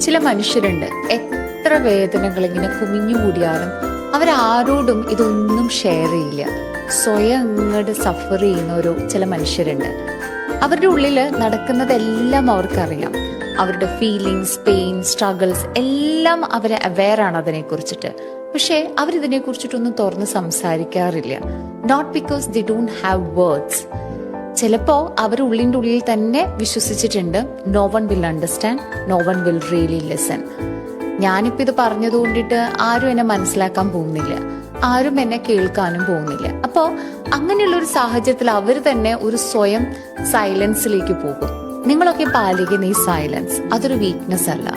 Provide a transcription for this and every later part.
ചില മനുഷ്യരുണ്ട്. എത്ര വേദനകൾ ഇങ്ങനെ കുമിഞ്ഞുകൂടിയാലും അവരാരോടും ഇതൊന്നും ഷെയർ ചെയ്യില്ല. സ്വയം അങ്ങോട്ട് സഫർ ചെയ്യുന്ന ഒരു ചില മനുഷ്യരുണ്ട്. അവരുടെ ഉള്ളിൽ നടക്കുന്നതെല്ലാം അവർക്കറിയാം. അവരുടെ ഫീലിങ്സ് പെയിൻ സ്ട്രഗിൾസ് എല്ലാം അവരെ അവെയർ ആണ് അതിനെ കുറിച്ചിട്ട് പക്ഷേ അവരിതിനെ കുറിച്ചിട്ടൊന്നും തുറന്ന് സംസാരിക്കാറില്ല. Not because they don't have words ചിലപ്പോ അവർ ഉള്ളിന്റെ ഉള്ളിൽ തന്നെ വിശ്വസിച്ചിട്ടുണ്ട് no one will understand no one will really listen ഞാനിപ്പോ ഇത് പറഞ്ഞത് കൊണ്ടിട്ട് ആരും എന്നെ മനസ്സിലാക്കാൻ പോകുന്നില്ല ആരും എന്നെ കേൾക്കാനും പോകുന്നില്ല. അപ്പോൾ അങ്ങനെയുള്ള ഒരു സാഹചര്യത്തിൽ അവർ തന്നെ ഒരു സ്വയം സൈലൻസിലേക്ക് പോകും. നിങ്ങളൊക്കെ പാലിക്കുന്ന ഈ സൈലൻസ് അതൊരു വീക്ക്നെസ് അല്ല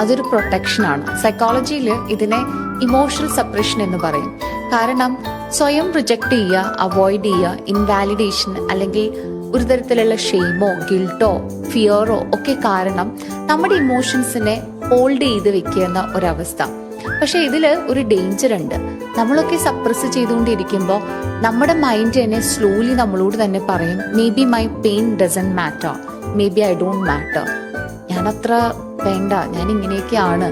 അതൊരു പ്രൊട്ടക്ഷൻ ആണ്. സൈക്കോളജിയിൽ ഇതിനെ ഇമോഷണൽ സപ്രഷൻ എന്ന് പറയും. കാരണം സ്വയം റിജക്ട് ചെയ്യുക അവോയ്ഡ് ചെയ്യുക ഇൻവാലിഡേഷൻ അല്ലെങ്കിൽ ഒരു തരത്തിലുള്ള ഷെയ്മോ ഗിൽട്ടോ ഫിയറോ ഒക്കെ കാരണം നമ്മുടെ ഇമോഷൻസിനെ ഹോൾഡ് ചെയ്ത് വെക്കുന്ന ഒരവസ്ഥ. പക്ഷെ ഇതിൽ ഒരു ഡേഞ്ചർ ഉണ്ട്. നമ്മളൊക്കെ സപ്രസ് ചെയ്തുകൊണ്ടിരിക്കുമ്പോൾ നമ്മുടെ മൈൻഡ് തന്നെ സ്ലോലി നമ്മളോട് തന്നെ പറയും maybe my pain doesn't matter maybe I don't matter ഞാനത്ര വേണ്ട ഞാൻ ഇങ്ങനെയൊക്കെയാണ്.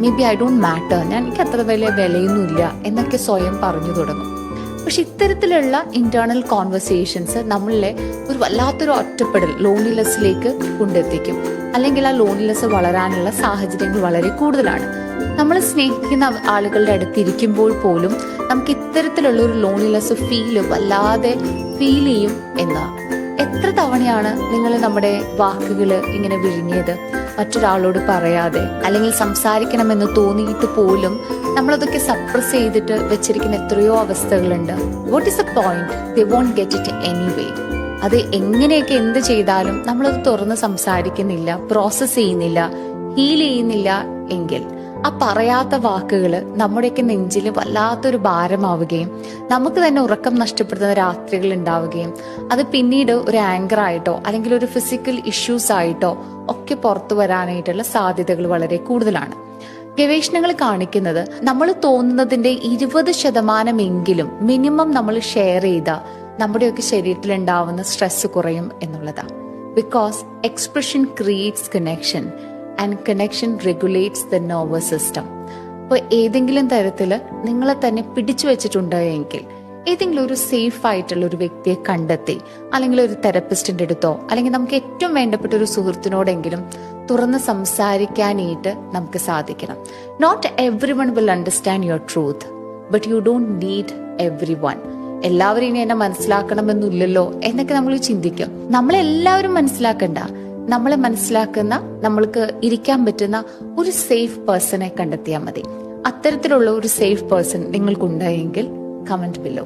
Maybe I don't matter ഞാൻ എനിക്ക് അത്ര വലിയ വിലയൊന്നുമില്ല എന്നൊക്കെ സ്വയം പറഞ്ഞു തുടങ്ങും. പക്ഷെ ഇത്തരത്തിലുള്ള ഇന്റേണൽ കോൺവെർസേഷൻസ് നമ്മളെ ഒരു വല്ലാത്തൊരു ഒറ്റപ്പെടൽ ലോൺലിനെസ്സിലേക്ക് കൊണ്ടെത്തിക്കും. അല്ലെങ്കിൽ ആ ലോൺലിനെസ് വളരാനുള്ള സാഹചര്യങ്ങൾ വളരെ കൂടുതലാണ്. നമ്മൾ സ്നേഹിക്കുന്ന ആളുകളുടെ അടുത്ത് ഇരിക്കുമ്പോൾ പോലും നമുക്ക് ഇത്തരത്തിലുള്ള ഒരു ലോൺലിനെസ് ഫീൽ വല്ലാതെ ഫീൽ ചെയ്യും എന്നാ. എത്ര തവണയാണ് നിങ്ങൾ നമ്മുടെ വാക്കുകൾ ഇങ്ങനെ വിഴുങ്ങിയത്? മറ്റൊരാളോട് പറയാതെ അല്ലെങ്കിൽ സംസാരിക്കണമെന്ന് തോന്നിയിട്ട് പോലും നമ്മളതൊക്കെ സപ്രസ് ചെയ്തിട്ട് വെച്ചിരിക്കുന്ന എത്രയോ അവസ്ഥകളുണ്ട്. What is a point they won't get it anyway അത് എങ്ങനെയൊക്കെ എന്ത് ചെയ്താലും നമ്മളത് തുറന്ന് സംസാരിക്കുന്നില്ല പ്രോസസ് ചെയ്യുന്നില്ല ഹീൽ ചെയ്യുന്നില്ല എങ്കിൽ. ആ പറയാത്ത വാക്കുകൾ നമ്മുടെയൊക്കെ നെഞ്ചിൽ വല്ലാത്തൊരു ഭാരമാവുകയും നമുക്ക് തന്നെ ഉറക്കം നഷ്ടപ്പെടുന്ന രാത്രികൾ ഉണ്ടാവുകയും അത് പിന്നീട് ഒരു ആങ്കർ ആയിട്ടോ അല്ലെങ്കിൽ ഒരു ഫിസിക്കൽ ഇഷ്യൂസ് ആയിട്ടോ ഒക്കെ പുറത്തു വരാനായിട്ടുള്ള സാധ്യതകൾ വളരെ കൂടുതലാണ്. ഗവേഷണങ്ങൾ കാണിക്കുന്നത് നമ്മൾ തോന്നുന്നതിന്റെ ഇരുപത് ശതമാനമെങ്കിലും മിനിമം നമ്മൾ ഷെയർ ചെയ്ത നമ്മുടെയൊക്കെ ശരീരത്തിൽ ഉണ്ടാവുന്ന സ്ട്രെസ് കുറയും എന്നുള്ളതാണ് because expression creates connection and connection regulates the nervous system അപ്പോൾ ഏതെങ്കിലും തരത്തിൽ നിങ്ങളെ തന്നെ പിടിച്ചു വെച്ചിട്ടുണ്ടോ എങ്കിൽ ഏതെങ്കിലും ഒരു സേഫ് ആയിട്ടുള്ള ഒരു വ്യക്തിയെ കണ്ടെത്തി അല്ലെങ്കിൽ ഒരു തെറപ്പിസ്റ്റിന്റെ അടുത്തോ അല്ലെങ്കിൽ നമുക്ക് ഏറ്റവും വേണ്ടപ്പെട്ട ഒരു സുഹൃത്തിനോടെങ്കിലും തുറന്ന് സംസാരിക്കാനായിട്ട് നമുക്ക് സാധിക്കണം. Not everyone will understand your truth but you don't need everyone എല്ലാവരും ഇനി എന്നെ മനസ്സിലാക്കണമെന്നില്ലല്ലോ എന്നൊക്കെ നമ്മൾ ചിന്തിക്കും. നമ്മളെല്ലാവരും മനസ്സിലാക്കണ്ട. നമ്മളെ മനസ്സിലാക്കുന്ന നമ്മൾക്ക് ഇരിക്കാൻ പറ്റുന്ന ഒരു സേഫ് പേഴ്സണെ കണ്ടെത്തിയാൽ മതി. അത്തരത്തിലുള്ള ഒരു സേഫ് പേഴ്സൺ നിങ്ങൾക്കുണ്ടായെങ്കിൽ കമന്റ് ബിലോ